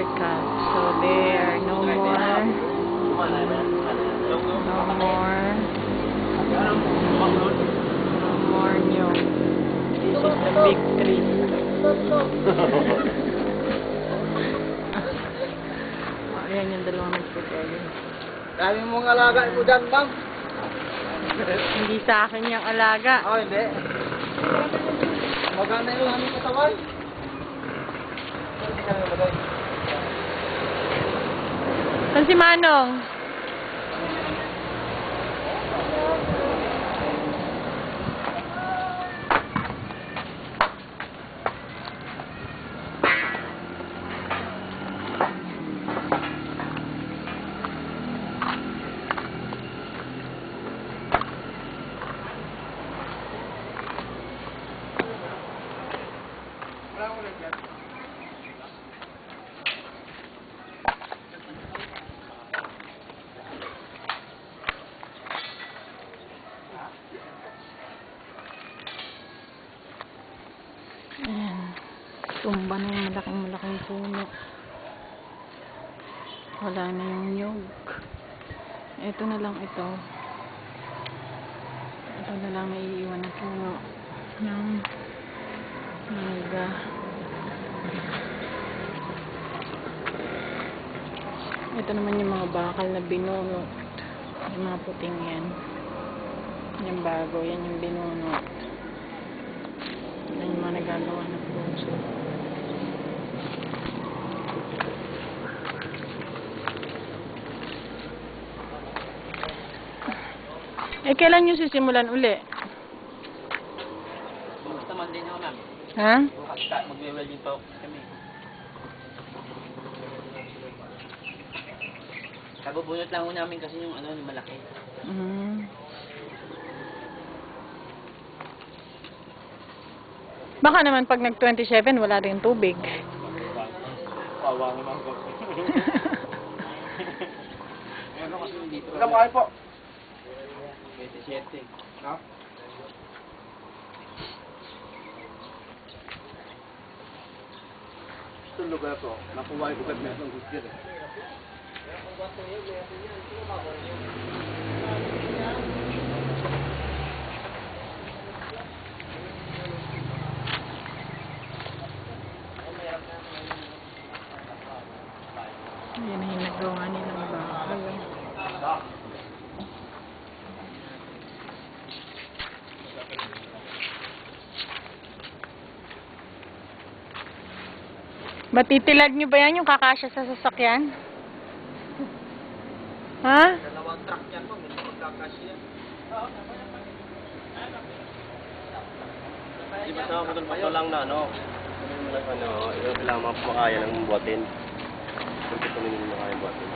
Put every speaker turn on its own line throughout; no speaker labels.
haircut. So there, no more, no more, no more new. This is the big tree. Ayan yung dalawang nagpupelo.
Dami mong alaga mo dyan, ma'am.
Hindi sa akin yung alaga.
Oh, hindi. Maganda yung aming katawan. Hindi ka na nalagay.
Saan si Manong? Ayan. Tumba na yung malaking malaking puno. Wala na yung nyug. Ito na lang ito. Ito na lang naiiwan na puno ng mangga. Ito naman yung mga bakal na binunot. Yung mga puting yan. Yung bago, yan yung binunot. Yan yung mga nagagawa ng puso. Eh, kailan nyo sisimulan uli?
Bukas naman din ako, ma'am.
Ha?
Bukas ka, magwe-welding pa kami. Kabubunot lang ho namin kasi yung ano, yung malaki.
Mm. Baka naman pag nag-27, wala rin tubig.
Pawa naman ko. Ano kasi dito? Kayo po. 27. No? Ito lugar to, nakuha yung ugat na itong gusto eh.
Yan yung nagawa nilang bakal. Matitilag nyo ba yan yung kakasya sa sasakyan? Ha?
Dalawang truck yan mo, may magkakasya.
Di ba sa putol-putol lang na ano? Ano, yung kailangan mga makaya ng buhatin. Kung ito nila makaya buhatin.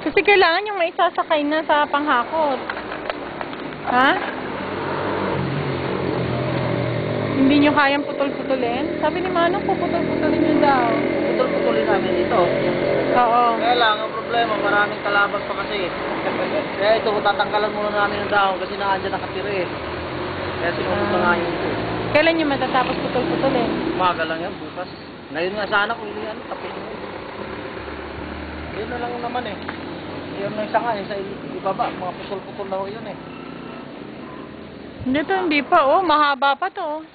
Kasi kailangan yung maisasakay na sa panghakot. Ha? Hindi nyo kayang putol-putulin? Sabi ni Manong, puputol-putulin nyo daw.
Putol-putulin namin ito.
Oo.
Kaya lang, ang problema, maraming kalabas pa kasi. Kaya ito, tatanggalan muna namin ng dahon kasi nakandyan nakatira eh. Kaya sinunod na nga yun ito.
Kailan nyo matatapos putol-putulin?
Umaga lang yan, bukas. Ngayon nga sana kung hindi ano, tapos yun. Yun na lang naman eh. Yun na isa nga, yung sa ibaba, mga putol-putol na ho yun eh.
Hindi to, hindi pa. Oh, mahaba pa to.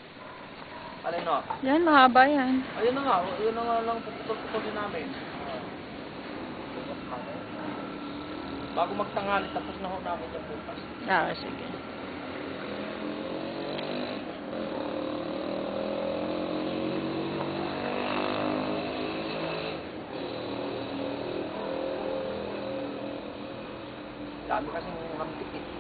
Alin no?
Yan, mahaba yan.
Ayun na nga, yun na nga lang putol-putol din namin. Bago magtanghali, tapos na ho namin yung bukas.
Ah, sige.
Dami kasi ng rampik eh.